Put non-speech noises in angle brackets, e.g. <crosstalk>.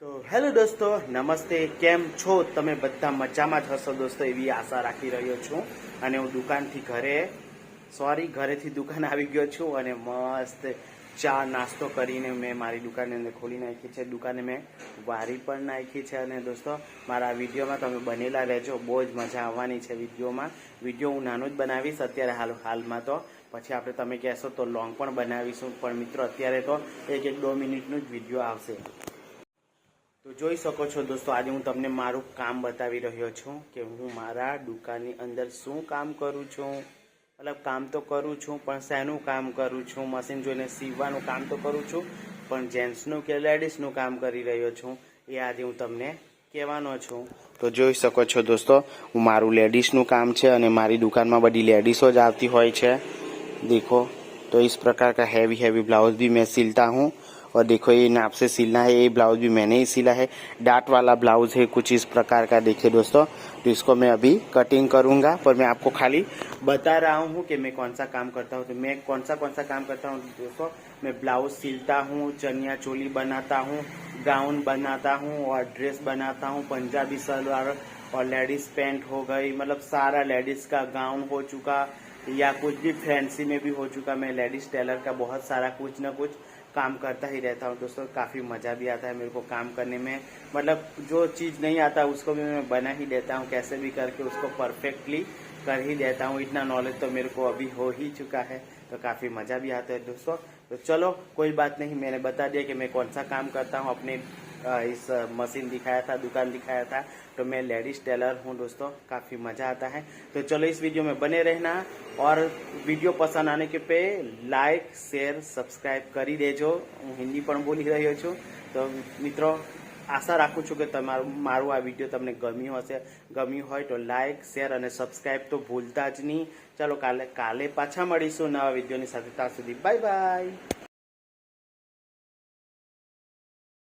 તો હેલો દોસ્તો, નમસ્તે. કેમ છો? તમે બધા મજામાં જ હશો દોસ્તો, એવી આશા રાખી રહ્યો છું. અને હું દુકાનથી ઘરે, સોરી, ઘરેથી દુકાન <laughs> આવી ગયો છું અને મસ્ત ચા નાસ્તો કરીને મેં મારી દુકાનની અંદર ખોલી નાખી છે. દુકાને મેં વારી પણ નાખી છે. અને દોસ્તો, મારા વિડીયોમાં તમે બનેલા રહેજો. બહુ જ મજા આવવાની છે વિડીયોમાં. વીડિયો હું નાનો જ બનાવીશ, અત્યારે હાલ, હાલમાં તો. પછી આપણે તમે કહેશો તો લોંગ પણ બનાવીશું. પણ મિત્રો, અત્યારે તો એક એક દો મિનિટનું જ વીડિયો આવશે. તો જોઈ શકો છો દોસ્તો, આજે હું તમને મારું કામ બતાવી રહ્યો છું કે હું મારા દુકાનની અંદર શું કામ કરું છું. મતલબ કામ તો કરું છું, પણ શેનું કામ કરું છું? મશીન જોઈને સીવવાનું કામ તો કરું છું, પણ જેન્ટ્સનું કે લેડીઝનું કામ કરી રહ્યો છું, એ આજે હું તમને કહેવાનો છું. તો જોઈ શકો છો દોસ્તો, હું મારું લેડીઝનું કામ છે અને મારી દુકાનમાં બધી લેડીઝો જ આવતી હોય છે. દેખો, તો ઇસ પ્રકાર કા હેવી હેવી બ્લાઉઝ બી મેં સિલતા હું. और देखो, ये नाप से सिलना है, ये ब्लाउज भी मैंने ही सिला है। डाट वाला ब्लाउज है, कुछ इस प्रकार का देखिए दोस्तों। तो इसको मैं अभी कटिंग करूँगा, पर मैं आपको खाली बता रहा हूँ कि मैं कौन सा काम करता हूँ। तो मैं कौन सा कौन सा काम करता हूँ दोस्तों? मैं ब्लाउज सिलता हूँ, चनिया चोली बनाता हूँ, गाउन बनाता हूँ और ड्रेस बनाता हूँ। पंजाबी सलवार और लेडीज़ पैंट हो गई मतलब सारा लेडीज़ का गाउन हो चुका, या कुछ भी फैंसी में भी हो चुका, मैं लेडीज़ टेलर का बहुत सारा कुछ ना कुछ काम करता ही रहता हूँ दोस्तों, काफ़ी मज़ा भी आता है मेरे को काम करने में। मतलब जो चीज़ नहीं आता उसको भी मैं बना ही देता हूँ, कैसे भी करके उसको परफेक्टली कर ही देता हूँ। इतना नॉलेज तो मेरे को अभी हो ही चुका है तो काफ़ी मज़ा भी आता है दोस्तों। तो चलो, कोई बात नहीं, मैंने बता दिया कि मैं कौन सा काम करता हूँ, अपने इस अ, मशीन दिखाया था दुकान दिखाया था तो मैं लेडीज टेलर हूँ दोस्तों काफ़ी मज़ा आता है तो चलो इस वीडियो में बने रहना और वीडियो पसंद आने के पे લાઈક શેર સબસ્ક્રાઇબ કરી દેજો હું હિન્દી પણ બોલી રહ્યો છું તો મિત્રો આશા રાખું છું કે તમારું મારું આ વિડીયો તમને ગમ્યું હશે ગમ્યું હોય તો લાઈક શેર અને સબસ્ક્રાઇબ તો ભૂલતા જ નહીં ચાલો કાલે કાલે પાછા મળીશું નવા વિડીયોની સાથે ત્યાં સુધી બાય બાય